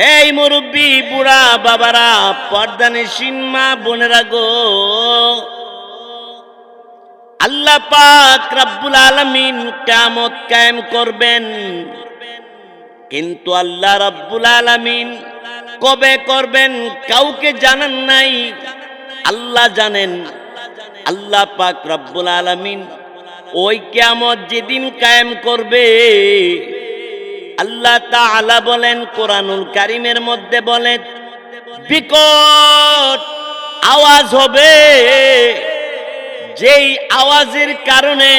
হে মুরব্বী বুড়া বাবারা পর্দানে সিনমা বোনেরা গো। আল্লাহ পাক রাব্বুল আলামিন কিয়ামত কায়েম করবেন। কিন্তু আল্লাহ রাব্বুল আলামিন কবে করবেন কাউকে জানান নাই। আল্লাহ জানেন। আল্লাহ পাক রাব্বুল আলামিন ওই কিয়ামত যেদিন কায়েম করবে আল্লাহ তাআলা বলেন, কোরআনুল কারিমের মধ্যে বলেন বিকট আওয়াজ হবে। যেই আওয়াজের কারণে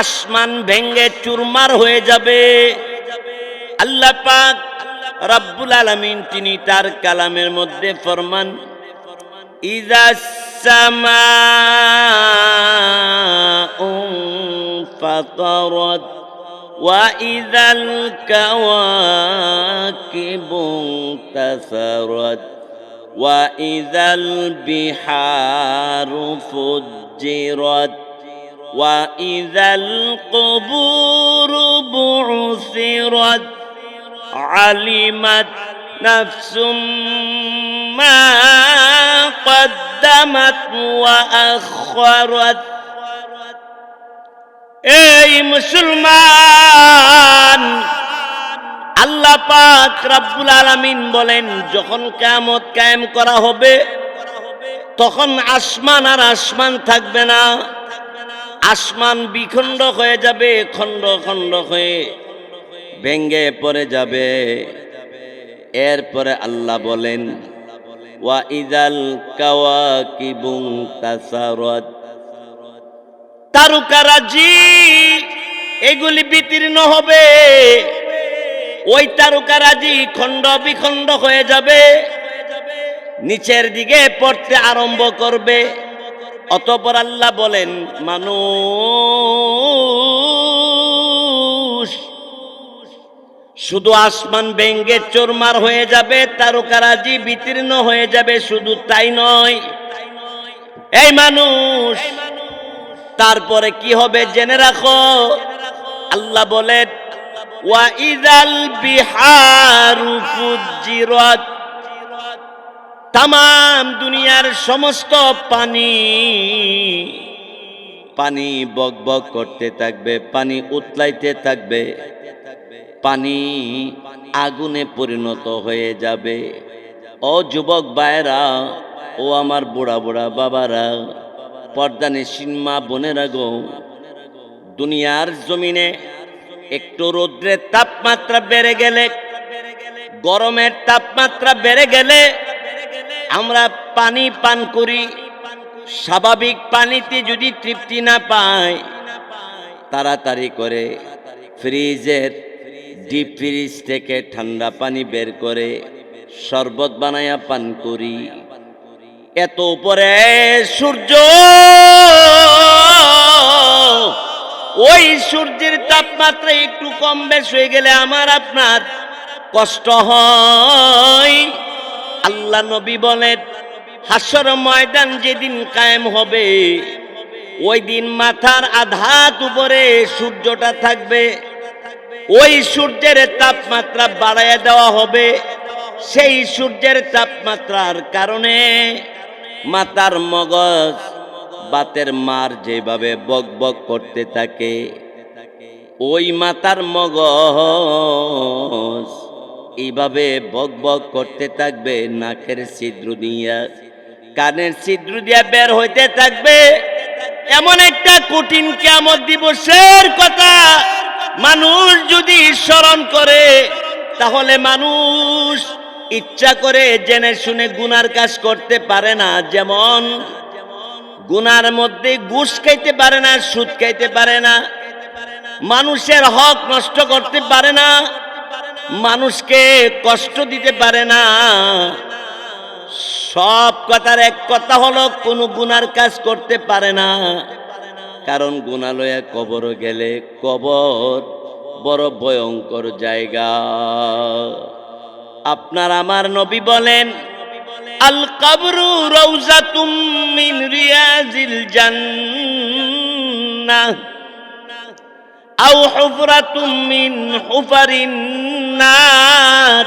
আসমান ভেঙ্গে চুরমার হয়ে যাবে। আল্লাহ পাক রব্বুল আলামিন তিনি তার কালামের মধ্যে ফরমান ইজা সামা ফাতারাত وإذا الكواكب انتثرت وإذا البحار فجرت وإذا القبور بعثرت علمت نفس ما قدمت وأخرت এই মুসলমান, আল্লাহ পাক রাব্বুল আলামিন বলেন, যখন কিয়ামত কায়েম করা হবে, তখন আসমান আর আসমান থাকবে না। আসমান বিখণ্ড হয়ে যাবে, খণ্ড খণ্ড হয়ে ভেঙ্গে পড়ে যাবে। এরপরে আল্লাহ বলেন, ওয়া ইদাল কাওয়াকিবুং তাসারাত। তারকারাজি, এগুলি বিতীর্ণ হবে। ওই তারকারাজি খণ্ড বিখণ্ড হয়ে যাবে। নিচের দিকে পড়তে আরম্ভ করবে। অতপর আল্লাহ বলেন, মানুষ, শুধু আসমান ব্যঙ্গে চোরমার হয়ে যাবে, তারকারাজি বিতীর্ণ হয়ে যাবে, শুধু তাই নয়। এই মানুষ তারপরে কি হবে জেনে রাখো। আল্লাহ বলেন বিহারু তাম দুনিয়ার সমস্ত পানি পানি বক বক করতে থাকবে, পানি উতলাইতে থাকবে, পানি আগুনে পরিণত হয়ে যাবে। ও যুবক ভাইরা ও আমার বুড়া বুড়া বাবারা পর্দানে সিনমা বোনেরা গো, দুনিয়ার জমিনে একটু রৌদ্রের তাপমাত্রা বেড়ে গেলে, গরমের তাপমাত্রা বেড়ে গেলে আমরা পানি পান করি। স্বাভাবিক পানিতে যদি তৃপ্তি না পাই তাড়াতাড়ি করে ফ্রিজের ডিপ ফ্রিজ থেকে ঠান্ডা পানি বের করে শরবত বানায়া পান করি। এত উপরে সূর্য, ওই সূর্যের তাপমাত্রা একটু কম বেশ হয়ে গেলে আমার আপনার কষ্ট হয়। আল্লাহ নবী বলেন, হাসর ময়দান যেদিন কায়েম হবে, ওই দিন মাথার আধাত উপরে সূর্যটা থাকবে। ওই সূর্যের তাপমাত্রা বাড়াইয়া দেওয়া হবে। সেই সূর্যের তাপমাত্রার কারণে মাতার মগজ। বাতের মার যেভাবে বক বক করতে থাকে, ওই মাতার মগজ এইভাবে বক বক করতে থাকবে, নাকের ছিদ্র দিয়া, কানের ছিদ্র দিয়া বের হইতে থাকবে। এমন একটা কঠিন কেমন দিবসের কথা মানুষ যদি স্মরণ করে, তাহলে মানুষ ইচ্ছা করে জেনে শুনে গুনার কাজ করতে পারে না। যেমন, গুনার মধ্যে ঘুষ খাইতে পারে না, সুদ খাইতে পারে না। মানুষের হক নষ্ট করতে পারে না। মানুষকে কষ্ট দিতে পারে না। সব কথার এক কথা হলো, কোনো গুনার কাজ করতে পারে না। কারণ গুণালয়ে কবর গেলে কবর বড় ভয়ঙ্কর জায়গা। আপনার আমার নবী বলেন, আল কবরু রৌজাতুম মিন রিয়াজিল জান্নাহ, আও হুফরাতুম মিন হুফারিন নার।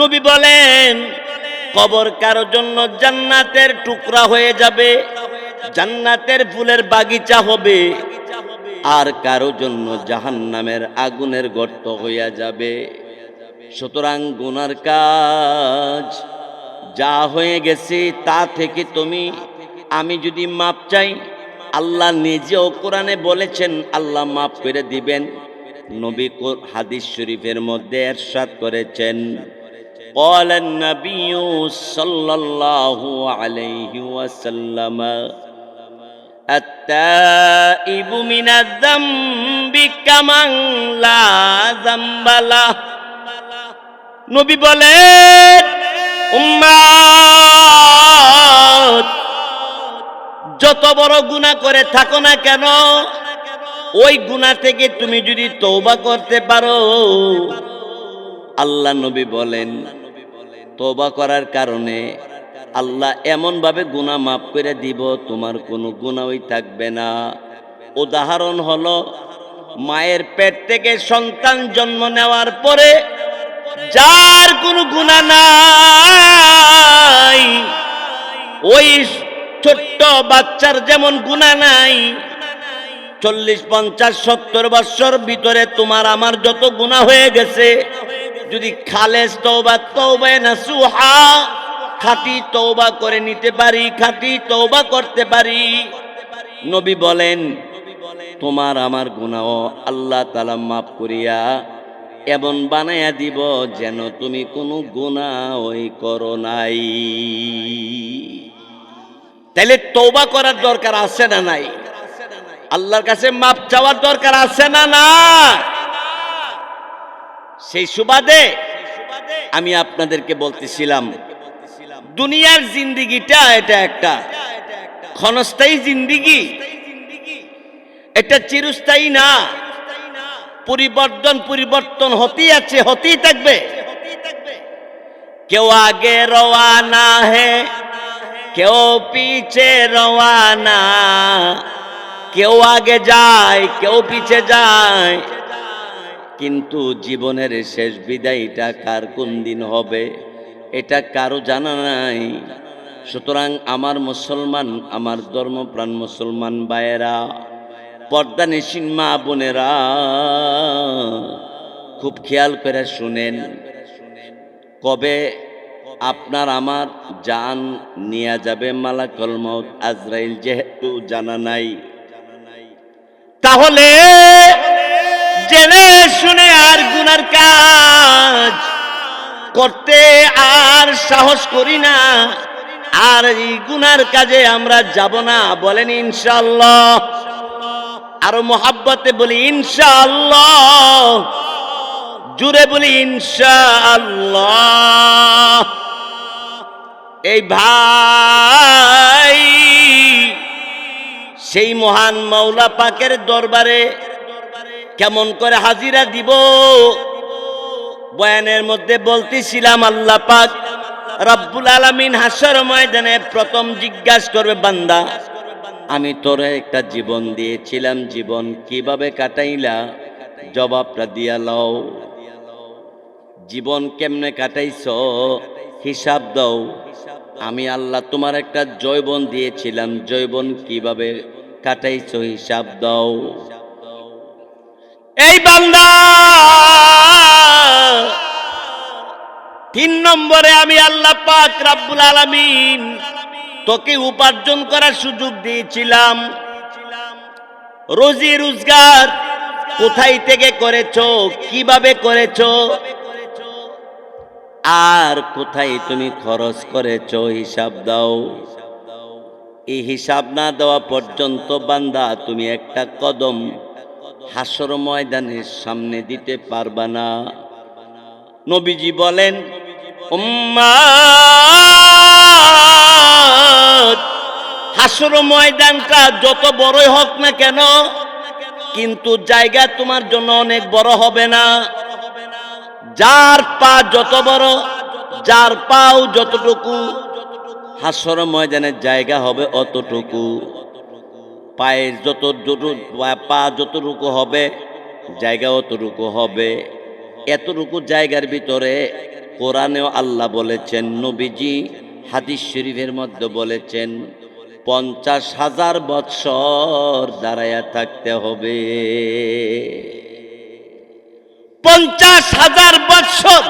নবী বলেন, কবর কারোর জন্য জান্নাতের টুকরা হয়ে যাবে? জান্নাতের ফুলের বাগিচা হবে। আর কারও জন্য জাহান্নামের আগুনের গর্ত হইয়া যাবে। সুতরাং গুনার কাজ যা হয়ে গেছে তা থেকে তুমি আমি যদি মাপ চাই আল্লাহ নিজেও কোরআনে বলেছেন আল্লাহ মাফ করে দিবেন নবী কোর- হাদিস শরীফের মধ্যে এরশাদ করেছেন قال النبي صلى الله عليه وسلم التائب من الذنب كمن لا ذنب له নবী বলেন যত বড় গুনাহ করে থাকো না কেন, ওই গুনাহ থেকে তুমি যদি তওবা করতে পারো। আল্লাহ নবী বলেন, তওবা করার কারণে আল্লাহ এমন ভাবে গুনাহ মাফ করে দিব, তোমার কোনো গুনাহই থাকবে না। উদাহরণ হলো, মায়ের পেট থেকে সন্তান জন্ম নেওয়ার পরে যার কোনো গুণা নাই, ওই ছোট্ট বাচ্চার যেমন গুণা নাই, চল্লিশ, পঞ্চাশ, সত্তর বৎসর ভিতরে তোমার আমার যত গুণা হয়ে গেছে, যদি খালেজ তৌবা তৌবা না সুহা খাঁটি তৌবা করে নিতে পারি, খাঁটি তৌবা করতে পারি। নবী বলেন, তোমার আমার গুণাও আল্লাহ তালা মাফ করিয়া এমন বানাইয়া দিব যেন তুমি কোনো গুণা ওই করো নাই। তাইলে তৌবা করার দরকার আছে না নাই? আল্লাহর কাছে মাপ চাওয়ার দরকার আছে না না? সেই সুবাদে আমি আপনাদেরকে বলতেছিলাম, দুনিয়ার জিন্দিগিটা এটা একটা, ক্ষণস্থায়ী জিন্দিগি, এটা চিরস্থায়ী না। পরিবর্তন পরিবর্তন হতেই আছে, হতেই থাকবে। কেউ আগে রওয়ানা হে, কেউ পিছে রওয়ানা। কেউ আগে যায়, কেউ পিছে যায়। কিন্তু জীবনের শেষ বিদায়টা কার কোন দিন হবে, এটা কারও জানা নাই। সুতরাং আমার মুসলমান, আমার ধর্মপ্রাণ মুসলমান ভাইয়েরা পর্দা নিশিন মা বোনেরা, খুব খেয়াল করে শুনেন। কবে আপনার আমার জান নিয়ে যাবে মালাকল মউত আজরাইল, যেহেতু জানা নাই। তাহলে জেনে শুনে আর গুনার কাজ করতে আর সাহস করি না। আর এই গুনার কাজে আমরা যাব না, বলেন ইনশাল্লাহ আরও মোহাব্বতে বলি, ইনশাআল্লাহ। জুড়ে বলি, ইনশাআল্লাহ। এই ভাই, সেই মহান মাওলা পাকের দরবারে কেমন করে হাজিরা দিব? বয়ানের মধ্যে বলতেছিলাম, আল্লাহ পাক রব্বুল আলামিন হাসর ময়দানে প্রথম জিজ্ঞাসা করবে, বান্দা আমি তোরে একটা জীবন দিয়েছিলাম, জীবন কীভাবে কাটাইলা? জবাবটা দিয়া লও। জীবন কেমনে কাটাইছ? হিসাব দাও। আমি আল্লাহ তোমার একটা জৈবন দিয়েছিলাম জৈবন কীভাবে কাটাইছ হিসাব দাও। এই বান্দা! তিন নম্বরে আমি আল্লাহ পাক রাব্বুল আলামিন তোকে উপার্জন করার সুযোগ দিয়েছিলাম। রোজি রোজগার কোথায় থেকে করেছ? কীভাবে করেছ? আর কোথায় তুমি খরচ করেছ? হিসাব দাও। এই হিসাব না দেওয়া পর্যন্ত বান্দা তুমি একটা কদম হাসর ময়দানের সামনে দিতে পারবা না। নবীজি বলেন উম্মাদ, হাসর ময়দানটা যত বড়ই হোক না কেন, কিন্তু জায়গা তোমার জন্য অনেক বড় হবে না। যার পা যত বড়, যার পাও যতটুকু, হাসর ময়দানের জায়গা হবে অতটুকু। পায়ের যত যত- পা যতটুকু হবে, জায়গা অতটুকু হবে। এতটুকু জায়গার ভিতরে কোরআনেও আল্লাহ বলেছেন, নবীজি হাদিস শরীফের মধ্যে বলেছেন পঞ্চাশ হাজার বৎসর দাঁড়াইয়া থাকতে হবে। পঞ্চাশ হাজার বৎসর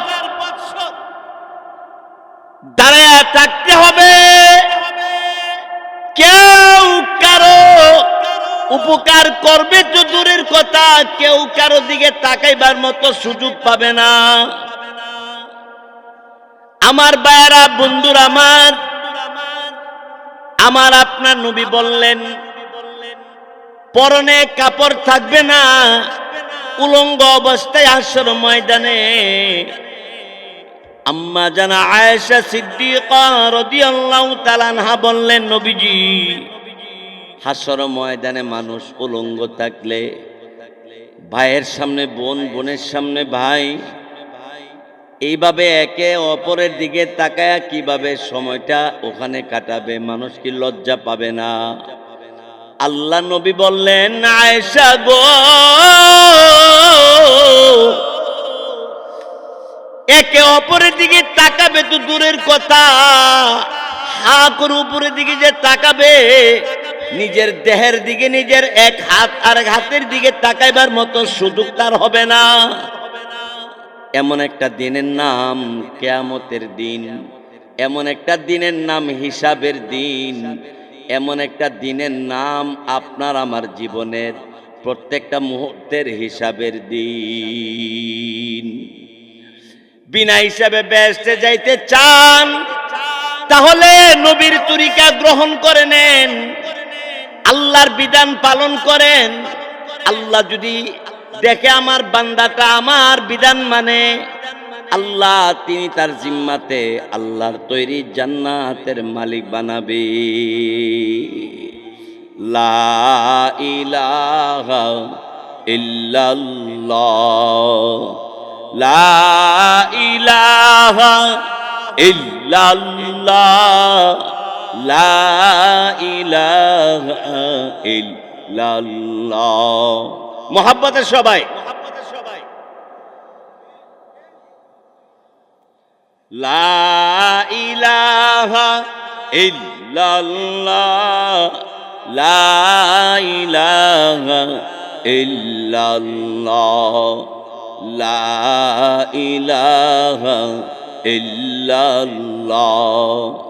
দাঁড়াইয়া থাকতে হবে। কেউ কারও উপকার করবে তো দূরের কথা, কেউ কারও দিকে তাকাইবার মতো সুযোগ পাবে না। আমার বায়রা বন্ধুর আমার আমার আপনার নবী বললেন, পরনে কাপড় থাকবে না, উলঙ্গ অবস্থায় আসর ময়দানে। আম্মা জানা আয়েশা সিদ্দিকা রাদিয়াল্লাহু বললেন, নবীজি, হাসর ময়দানে মানুষ উলঙ্গ থাকলে, ভাইয়ের সামনে বোন, বোনের সামনে ভাই এইভাবে একে অপরের দিকে তাকায়া কীভাবে সময়টা ওখানে কাটাবে, মানুষ কি লজ্জা পাবে না? আল্লাহ নবী বললেন, আয়েশা গো, একে অপরের দিকে তাকাবে তো দূরের কথা। হা করে উপরের দিকে যে তাকাবে, নিজের দেহের দিকে নিজের এক হাত আর হাতের দিকে তাকাইবার মতো সুযোগ তার হবে না। এমন একটা দিনের নাম কেয়ামতের দিন, এমন একটা দিনের নাম হিসাবের দিন, এমন একটা দিনের নাম আপনার আমার জীবনের প্রত্যেকটা মুহূর্তের হিসাবের দিন। বিনা হিসাবে ব্যস্তে যাইতে চান, তাহলে নবীর তরিকা গ্রহণ করে নেন, আল্লাহর বিধান পালন করেন, আল্লাহ যদি দেখে আমার বান্দাটা আমার বিধান মানে। আল্লাহ, তিনি তার জিম্মাতে আল্লাহর তৈরি জান্নাতের মালিক বানাবে। লা ইলাহা ইল্লাল্লাহ। লা ইলাহা লা ইলাহা মোহাব্বতের সবাই। লাইলাহা ইল্লাল্লাহ।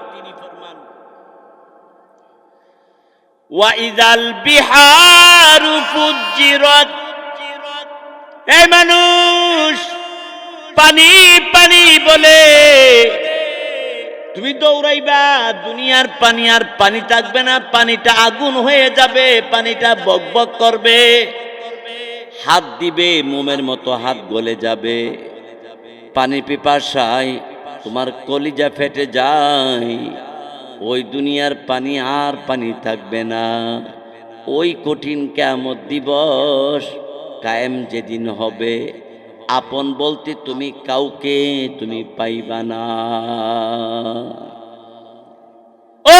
ওয়াইদাল বিহারু ফুজ্জিরাত। এই মানুষ, পানি পানি বলে। তুমি দৌড়াইবা, দুনিয়ার পানি আর পানি থাকবে না, পানিটা আগুন হয়ে যাবে, পানিটা বক বক করবে। হাত দিবে, মোমের মতো হাত গলে যাবে। পানি পিপাসায় তোমার কলিজা ফেটে যায়। ওই দুনিয়ার পানি আর পানি থাকবে না। ওই কঠিন কেমত দিবস কায়েম যেদিন হবে, আপন বলতে তুমি কাউকে তুমি পাইবা না। ও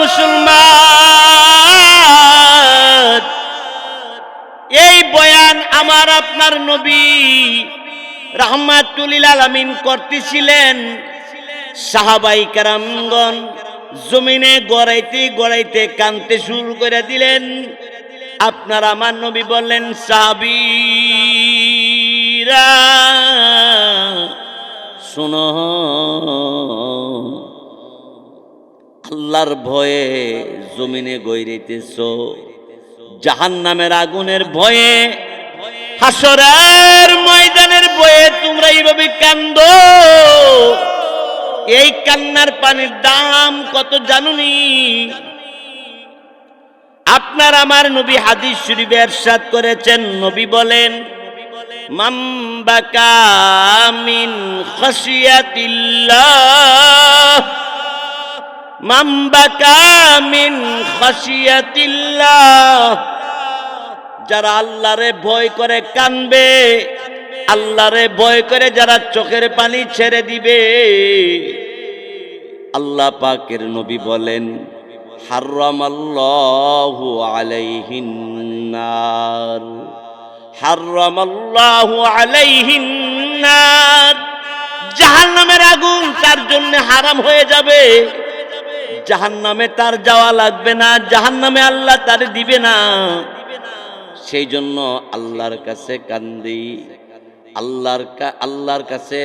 মুসলমান, এই বয়ান আমার আপনার নবী রহমাতুলিল আলমিন করতেছিলেন। সাহাবাই কারামগণ জমিনে গড়াইতে গড়াইতে কানতে শুরু করে দিলেন। আপনার আমার নবী বললেন, সাবিরা, শোনো, আল্লাহর ভয়ে জমিনে গৈরিতেছ জাহান নামের আগুনের ভয়ে, হাসরের ময়দানের ভয়ে তোমরা এইভাবে কান্দ। এই কান্নার পানির দাম কত জানুনি? আপনার আমার নবী হাদিস শরীফে এরশাদ করেছেন, নবী বলেন যারা আল্লাহরে ভয় করে কানবে আল্লাহরে ভয় করে যারা চোখের পানি ছেড়ে দিবে। আল্লাহ পাকের নবী বলেন, হারামাল্লাহু আলাইহিন নার। হারামাল্লাহু আলাইহিন নার। জাহান্নামের আগুন তার জন্য হারাম হয়ে যাবে। জাহান্নামে তার যাওয়া লাগবে না, জাহান্নামে আল্লাহ তার দিবে না। সেই জন্য আল্লাহর কাছে কান্দি। আল্লাহর আল্লাহর কাছে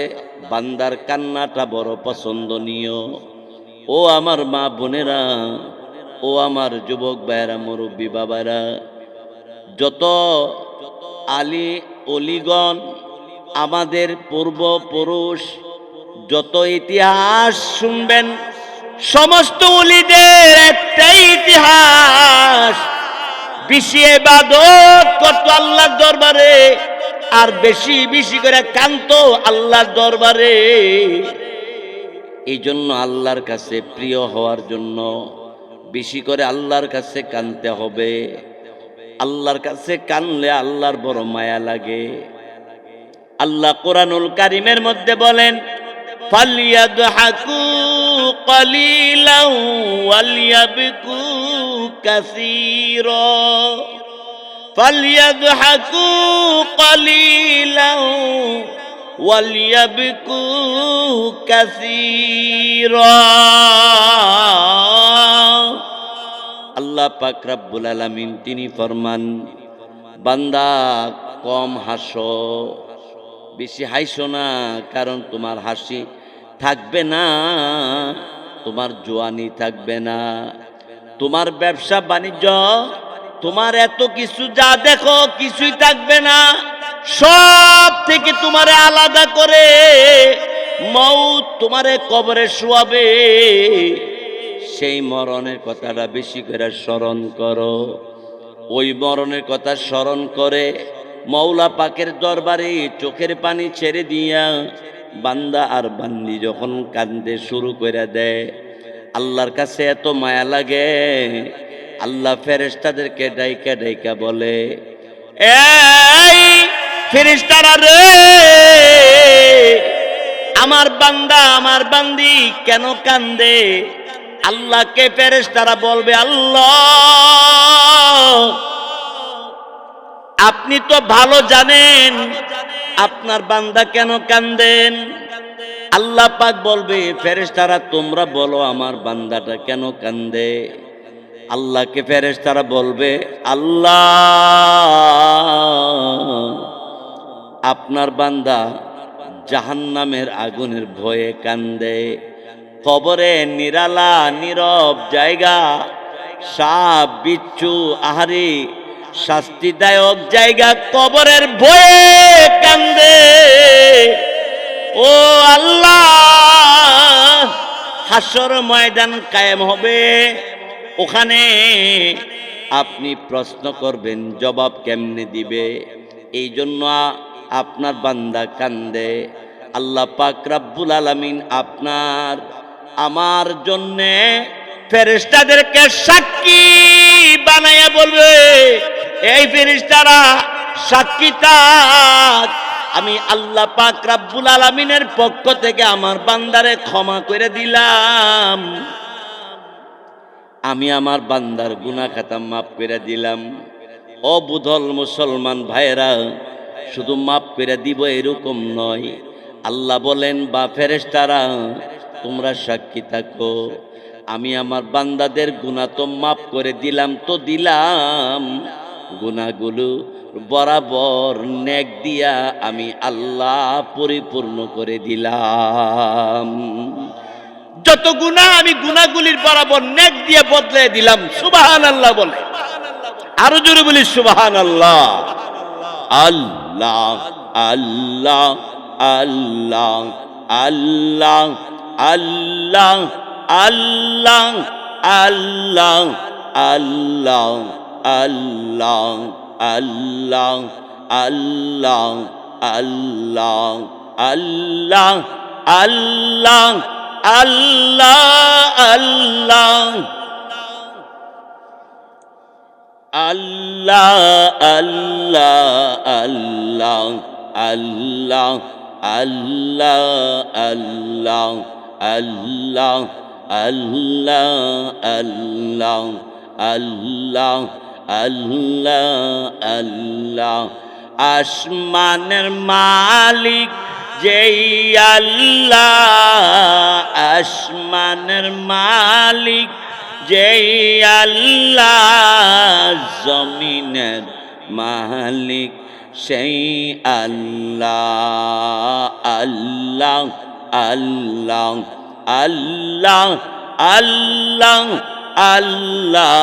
বান্দার কান্নাটা বড় পছন্দনীয়। ও আমার মা বোনেরা, ও আমার যুবক ভাইয়েরা, মুরব্বী বাবারা, যত আলী অলিগণ, আমাদের পূর্বপুরুষ, যত ইতিহাস শুনবেন, সমস্ত অলিদের একটাই ইতিহাস। বেশি এবাদত করত আল্লাহর দরবারে। আর বেশি বেশি করে কান্ত আল্লাহর দরবারে। এই জন্য আল্লাহর কাছে প্রিয় হওয়ার জন্য বেশি করে আল্লাহর কাছে কানতে হবে। আল্লাহর কাছে কানলে আল্লাহর বড় মায়া লাগে। আল্লাহ কোরআনুল কারিমের মধ্যে বলেন, ফালিয়াদহাকু ফালিয়াদহাকু কালিলাও ওয়ালিয়াবকু কাসীরা আল্লাহ পাক রাব্বুল আলামিন তিনি ফরমান, বান্দা কম হাসো, বেশি হাসো না, কারণ তোমার হাসি থাকবে না, তোমার জোয়ানি থাকবে না, তোমার ব্যবসা বাণিজ্য তোমার এত কিছু যা দেখো কিছুই থাকবে না। সব থেকে তোমারে আলাদা করে মৌ তোমারে কবরে শোয়াবে। সেই মরণের কথাটা বেশি করে স্মরণ করো। ওই মরণের কথা স্মরণ করে মৌলা পাকের দরবারে চোখের পানি ছেড়ে দিয়া বান্দা আর বান্দি যখন কান্দে শুরু করে দেয়, আল্লাহর কাছে এত মায়া লাগে আল্লাহ ফেরেস্তাদেরকে ডাইকা ডাইকা বলে, এই ফেরেশতারা রে, আমার বান্দা, আমার বান্দি কেন কান্দে? আল্লাহকে ফেরেস তারা বলবে, আল্লাহ, আপনি তো ভালো জানেন, আপনার বান্দা কেন কান্দেন? আল্লাহ পাক বলবে, ফেরেশতারা, তোমরা বলো আমার বান্দাটা কেন কান্দে? আল্লাহকে ফেরেস তারা বলবে, আল্লাহ, আপনার বান্দা জাহান্নামের আগুনের ভয়ে কান্দে। কবরে নিরালা, নীরব জায়গা, সাপ, বিচ্ছু, আহারি, শাস্তিদায়ক জায়গা কবরের ভয়ে কান্দে। ও আল্লাহ হাসর ময়দান কায়েম হবে। ওখানে আপনি প্রশ্ন করবেন, জবাব কেমনে দিবে? এই জন্য আপনার বান্দা কান্দে। আল্লাহ পাক রাব্বুল আলামিন আপনার, আমার জন্যে ফেরেশতাদেরকে সাক্ষী বানাইয়া বলবে, এই ফেরেশতারা সাক্ষী থাক। আমি আল্লাহ পাক রাব্বুল আলামিনের পক্ষ থেকে আমার বান্দারে ক্ষমা করে দিলাম। আমি আমার বান্দার গুনা খাতা মাফ করে দিলাম। অবুধল মুসলমান ভাইয়েরা, শুধু মাফ করে দিব এরকম নয়। আল্লাহ বলেন, বা ফেরেশতারা, তোমরা সাক্ষী থাকো। আমি আমার বান্দাদের গুণা তো মাফ করে দিলাম, তো দিলাম। গুণাগুলো বরাবর নেক দিয়া আমি আল্লাহ পরিপূর্ণ করে দিলাম। যত গুণা আমি গুণাগুলির বরাবর নেক দিয়ে বদলে দিলাম সুবাহান আল্লাহ বলে আরও জোরে বলি সুবাহান আল্লাহ আল্লাহ আল্লাহ আল্লাহ আল্লাহ আল্লাহ আল্লাহ আল্লাহ আল্লাহ আল্লাহ আল্লাহ আল্লাহ আল্লাহ আল্লাহ আল্লাহ আল্লাহ আল্লাহ আল্লাহ আল্লাহ আল্লাহ আল্লাহ আল্লাহ আল্লাহ আল্লাহ আল্লাহ আল্লাহ আল্লাহ আল্লাহ আল্লাহ আসমানের মালিক যেই আল্লাহ আসমানের মালিক, যেই আল্লাহ জমিনের মালিক, সেই আল্লাহ আল্লাহ আল্লাহ আল্লাহ আল্লাহ আল্লাহ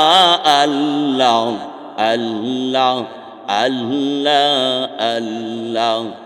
আল্লাহ আল্লাহ আল্লাহ আল্লাহ।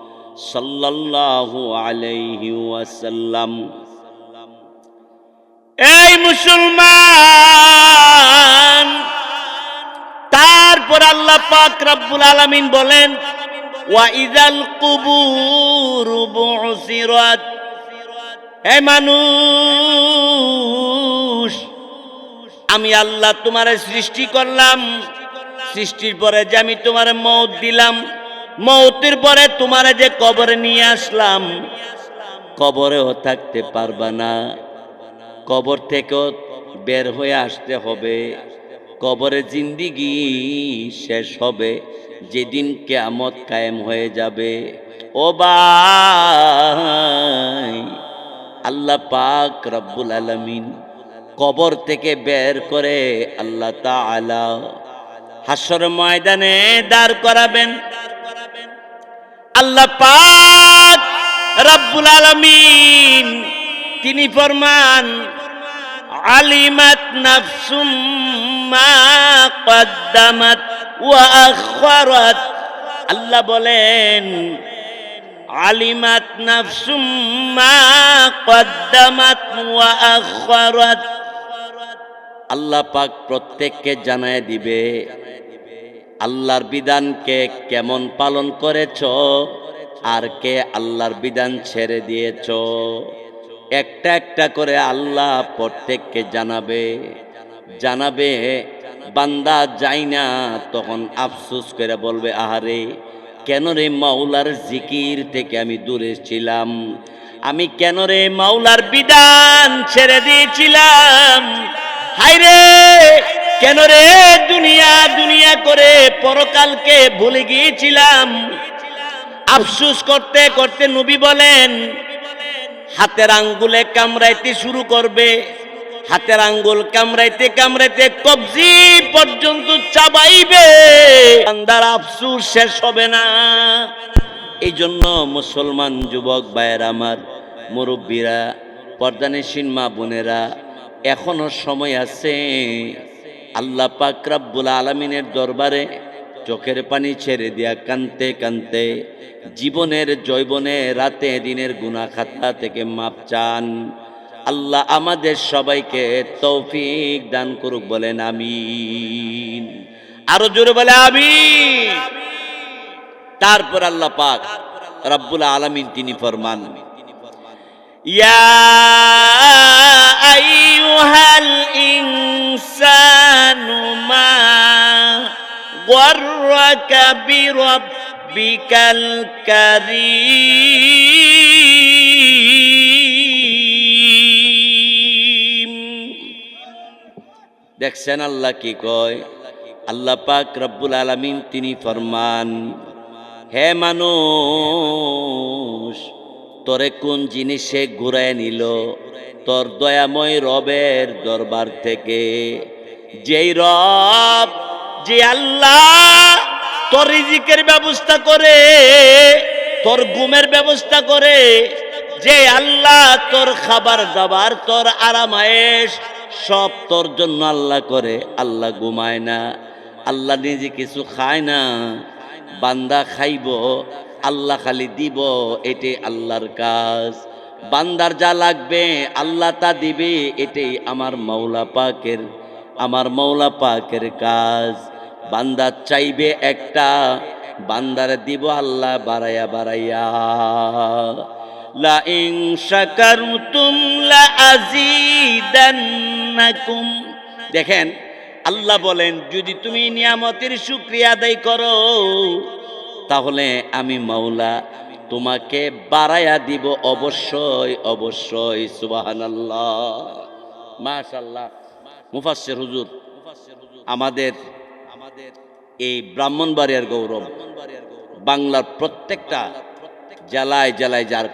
সাল্লাল্লাহু আলাইহি এই মুসলমান, তারপর আল্লাহ পাক রব্বুল আলামিন বলেন, ওয়া ইদাল কুবুর বুসিরাত। হে মানুষ, আমি আল্লাহ তোমারে সৃষ্টি করলাম, সৃষ্টির পরে যে আমি তোমার মৌত দিলাম মৌতের পরে তোমারে যে কবরে নিয়ে আসলাম, কবরেও থাকতে পারবা না। কবর থেকেও বের হয়ে আসতে হবে। কবরে জিন্দিগি শেষ হবে, যেদিন কেয়ামত কায়েম হয়ে যাবে। ও আল্লাহ পাক রব্বুল আলমিন কবর থেকে বের করে আল্লাহ তাআলা হাসর ময়দানে দাঁড় করাবেন। আল্লাহ পাক রব্বুল আলমিন, তিনি ফরমান, আলিমাত নাফসুম মা কদ্দামাত ওয়া আখরাত। আল্লাহ বলেন, আলিমাত নাফসুম মা কদ্দামাত ওয়া আখরাত। আল্লাহ পাক প্রত্যেককে জানায় দিবে। আল্লাহর বিধানকে কেমন পালন করেছ? আর কে আল্লাহর বিধান ছেড়ে দিয়েছ? একটা একটা করে আল্লাহ প্রত্যেককে জানাবে। জানাবে, বান্দা যাই না, তখন আফসোস করে বলবে, আহারে, কেন রে মাওলার জিকির থেকে আমি দূরে ছিলাম? আমি কেন রে মাওলার বিধান ছেড়ে দিয়েছিলাম? হাইরে কেন রে দুনিয়া দুনিয়া করে পরকালকে ভুলে গিয়েছিলাম? আফসুস করতে করতে নবী বলেন, হাতের আঙ্গুলে কামড়াইতে শুরু করবে। হাতের আঙ্গুল কামড়াইতে কামড়াইতে কবজি পর্যন্ত চাবাইবে। আন্দার আফসুস শেষ হবে না। এই জন্য মুসলমান যুবক ভাইয়ের আমার মুরব্বীরা পর্দানেশীন মা বোনেরা, এখনও সময় আছে আল্লাহ পাক রাব্বুল আলমিনের দরবারে চোখের পানি ছেড়ে দিয়া কানতে কানতে জীবনের জৈবনে রাতে, দিনের গুনা খাতা থেকে মাপ চান। আল্লাহ আমাদের সবাইকে তৌফিক দান করুক বলেন আমিন। আরও জোরে বলে আমি তারপর আল্লাহ পাক রব্বুল আলমিন তিনি ফরমান, ইয়া আইয়ুহাল গর্রাকা বিরাব্বিকাল কারীম দেখছেন আল্লাহ কি কয়? আল্লাহ পাক রব্বুল আলামিন তিনি ফরমান, হে মানুষ, তোরে কোন জিনিসে ঘুরায় নিল? তোর দয়াময় রবের দরবার থেকে, যেই রব যে আল্লাহ তোর রিজিকের ব্যবস্থা করে, তোর ঘুমের ব্যবস্থা করে, যে আল্লাহ তোর খাবার দাবার, তোর আরামায়েশ, সব তোর জন্য আল্লাহ করে। আল্লাহ ঘুমায় না, আল্লাহ নিজে কিছু খায় না, বান্দা খাইব, আল্লাহ খালি দিব, এটাই আল্লাহর কাজ। বান্দার যা লাগবে, আল্লাহ তা দিবে, এটাই আমার মৌলা পাকের, আমার মৌলা পাকের কাজ। বান্দা চাইবে একটা, বান্দার দিব আল্লাহ বাড়াইয়া বাড়াইয়া। লা ইন শাকারতুম লা দেখেন, আল্লাহ বলেন, যদি তুমি নিয়ামতের শুকরিয়া আদায় করো, তাহলে আমি মাওলা তোমাকে বাড়াইয়া দিব অবশ্যই অবশ্যই, সুবহানাল্লাহ। মাশাআল্লাহ। মুফাসসির হুজুর, আমাদের এই ব্রাহ্মণবাড়িয়ার গৌরব বাংলার প্রত্যেকটা জেলায় জেলায় যার